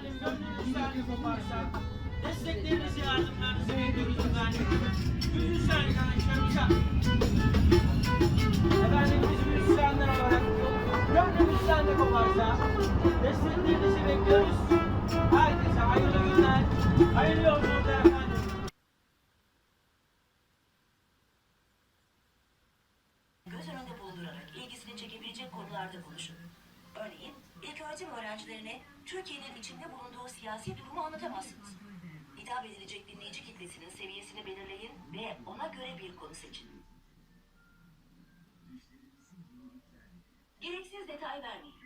Efendim gönlünüz sahip varsa desteklerinizi yardımlarınızı bekliyoruz efendim. Gönlünüz sahip arkadaşlarımıza. Efendim biz müzisyenler olarak gönlümüz sende koparsa desteklerinizi bekliyoruz. Herkese hayırlı günler, hayırlı yolculuklar efendim. göz önünde bulundurarak ilgisini çekebilecek konularda konuşun. Örneğin, ilköğretim öğrencilerine Türkiye'nin içinde bulunduğu siyasi durumu anlatamazsınız. Hitap edilecek dinleyici kitlesinin seviyesini belirleyin ve ona göre bir konu seçin. Gereksiz detay vermeyin.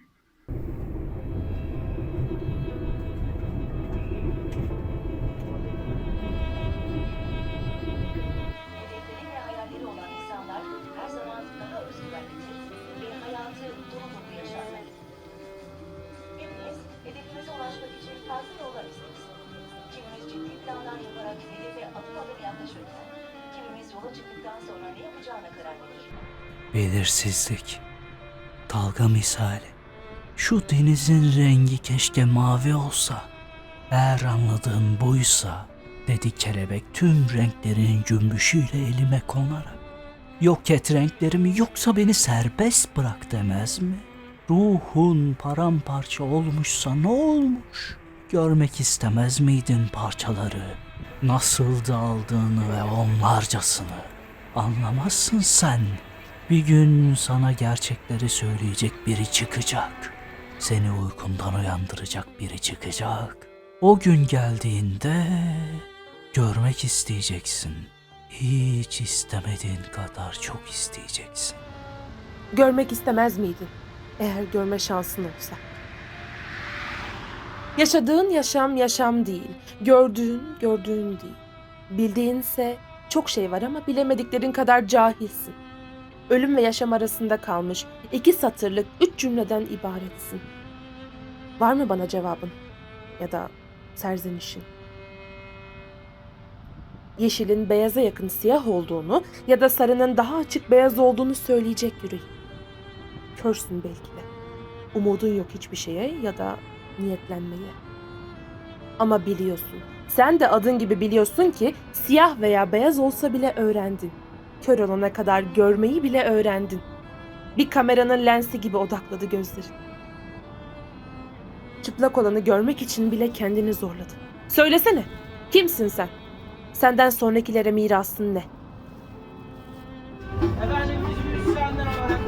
Planlar yaparak hedefe adım adım yaklaşırken, kimimiz yola çıktıktan sonra ne yapacağına karar verir. Belirsizlik. Dalga misali. Şu denizin rengi keşke mavi olsa. Eğer anladığın buysa, dedi kelebek tüm renklerin cümbüşüyle elime konarak. Yok et renklerimi yoksa beni serbest bırak demez mi? Ruhun paramparça olmuşsa ne olmuş? Görmek istemez miydin parçaları? Nasıl dağıldığını ve onlarcasını? Anlamazsın sen. Bir gün sana gerçekleri söyleyecek biri çıkacak. Seni uykundan uyandıracak biri çıkacak. O gün geldiğinde görmek isteyeceksin. Hiç istemediğin kadar çok isteyeceksin. Görmek istemez miydin? Eğer görme şansın olsa. Yaşadığın yaşam yaşam değil. Gördüğün gördüğün değil. Bildiğinse çok şey var ama bilemediklerin kadar cahilsin. Ölüm ve yaşam arasında kalmış iki satırlık üç cümleden ibaretsin. Var mı bana cevabın? Ya da serzenişin? Yeşilin beyaza yakın siyah olduğunu ya da sarının daha açık beyaz olduğunu söyleyecek yüreğin. Körsün belki de. Umudun yok hiçbir şeye ya da niyetlenmeye. Ama biliyorsun. Sen de adın gibi biliyorsun ki siyah veya beyaz olsa bile öğrendin. Kör olana kadar görmeyi bile öğrendin. Bir kameranın lensi gibi odakladı gözlerin. Çıplak olanı görmek için bile kendini zorladın. Söylesene, kimsin sen? Senden sonrakilere mirasın ne? Efendim olarak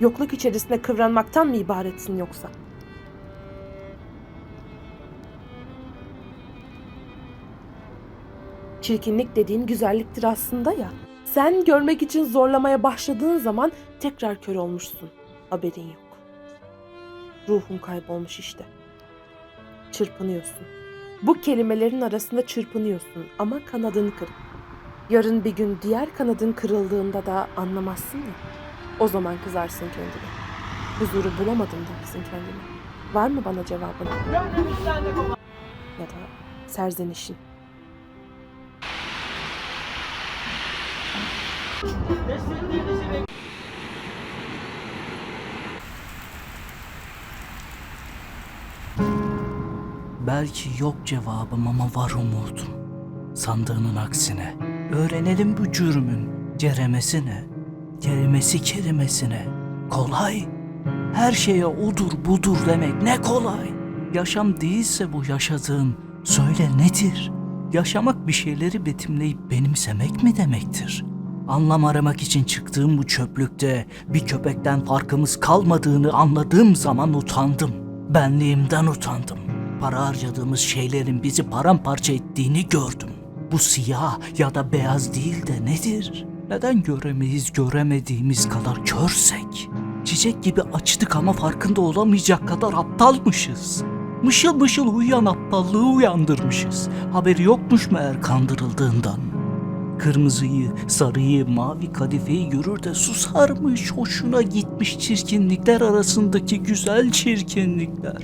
Yokluk içerisinde kıvranmaktan mı ibaretsin yoksa? Çirkinlik dediğin güzelliktir aslında ya. Sen görmek için zorlamaya başladığın zaman tekrar kör olmuşsun. Haberin yok. Ruhun kaybolmuş işte. Çırpınıyorsun. Bu kelimelerin arasında çırpınıyorsun ama kanadın kırık. Yarın bir gün diğer kanadın kırıldığında da anlamazsın ya. O zaman kızarsın kendine. Huzuru bulamadım dersin kendine. Var mı bana cevabın ya da serzenişin? Belki yok cevabım ama var umudum. Sandığının aksine. Öğrenelim bu cürmün ceremesine, kelimesi kelimesine. Kolay. Her şeye odur budur demek ne kolay. Yaşam değilse bu yaşadığım söyle nedir? Yaşamak bir şeyleri betimleyip benimsemek mi demektir? Anlam aramak için çıktığım bu çöplükte bir köpekten farkımız kalmadığını anladığım zaman utandım. Benliğimden utandım. Para harcadığımız şeylerin bizi paramparça ettiğini gördüm. Bu siyah ya da beyaz değil de nedir? Neden göremeyiz göremediğimiz kadar körsek? Çiçek gibi açtık ama farkında olamayacak kadar aptalmışız. Mışıl mışıl uyuyan aptallığı uyandırmışız. Haberi yokmuş meğer kandırıldığından. Kırmızıyı, sarıyı, mavi kadifeyi görür de susarmış, hoşuna gitmiş çirkinlikler arasındaki güzel çirkinlikler.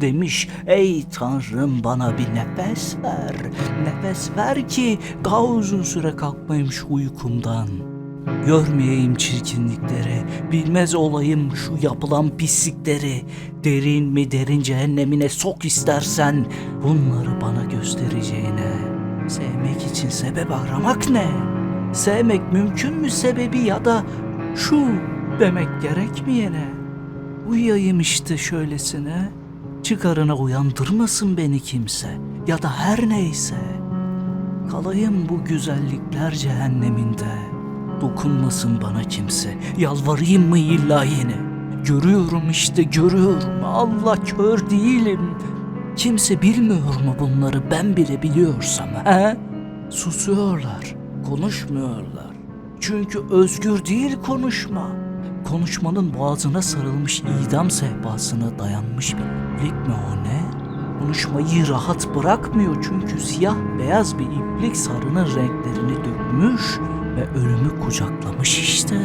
Demiş, ey tanrım bana bir nefes ver, nefes ver ki daha uzun süre kalkmayayım şu uykumdan. Görmeyeyim çirkinlikleri, bilmez olayım şu yapılan pislikleri. Derin mi derin cehennemine sok istersen bunları bana göstereceğine. Sevmek için sebep aramak ne? Sevmek mümkün mü sebebi ya da şu demek gerekmeyene? Uyuyayım işte şöylesine. Çıkarına uyandırmasın beni kimse ya da her neyse. Kalayım bu güzellikler cehenneminde. Dokunmasın bana kimse. Yalvarayım mı illa yine? Görüyorum işte görüyorum. Allah kör değilim. Kimse bilmiyor mu bunları ben bile biliyorsam he? Susuyorlar, konuşmuyorlar. Çünkü özgür değil konuşma. Konuşmanın boğazına sarılmış idam sehpasına dayanmış bir iplik mi o ne? Konuşmayı rahat bırakmıyor çünkü siyah beyaz bir iplik sarının renklerini dökmüş ve ölümü kucaklamış işte.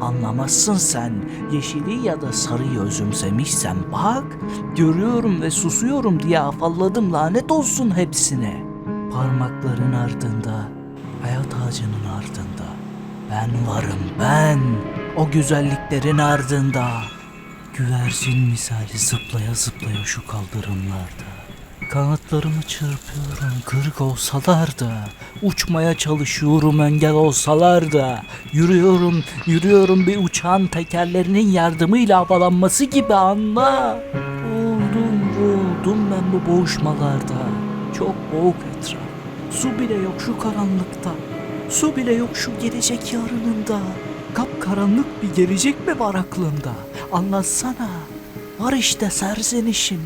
Anlamazsın sen. Yeşili ya da sarıyı özümsemişsen bak. Görüyorum ve susuyorum diye afalladım lanet olsun hepsine. Parmakların ardında, hayat ağacının ardında. Ben varım ben. O güzelliklerin ardında. Güvercin misali zıplaya zıplaya şu kaldırımlarda. Kanatlarımı çırpıyorum kırık olsalar da. Uçmaya çalışıyorum engel olsalar da. Yürüyorum yürüyorum bir uçağın tekerlerinin yardımıyla havalanması gibi anla. Boğuldum boğuldum ben bu boğuşmalarda. Çok boğuk etraf. Su bile yok şu karanlıkta. Su bile yok şu gelecek yarınında. Kapkaranlık bir gelecek mi var aklında Anlatsana. Var işte serzenişim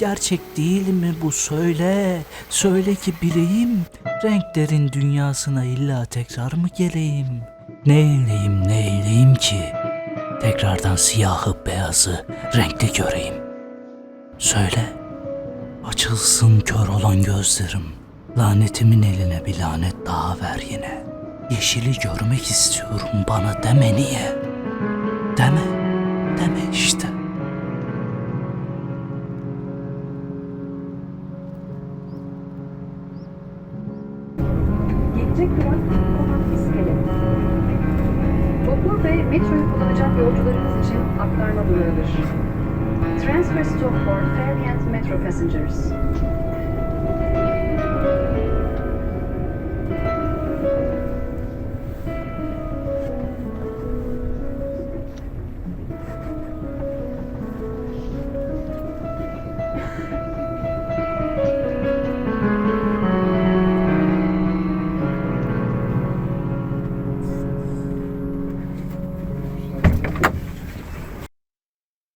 Gerçek değil mi bu? Söyle Söyle ki bileyim. Renklerin dünyasına illa tekrar mı geleyim? Ne eyleyim ne eyleyim ki? Tekrardan siyahı beyazı renkli göreyim. Söyle Açılsın kör olan gözlerim. Lanetimin eline bir lanet daha ver yine. Yeşili görmek istiyorum bana deme niye? Deme Deme işte Gelecek durak Konak İskele. Vapur ve metroyu kullanacak yolcularımız için aktarma durağıdır. Transfer stop for ferry and metro passengers.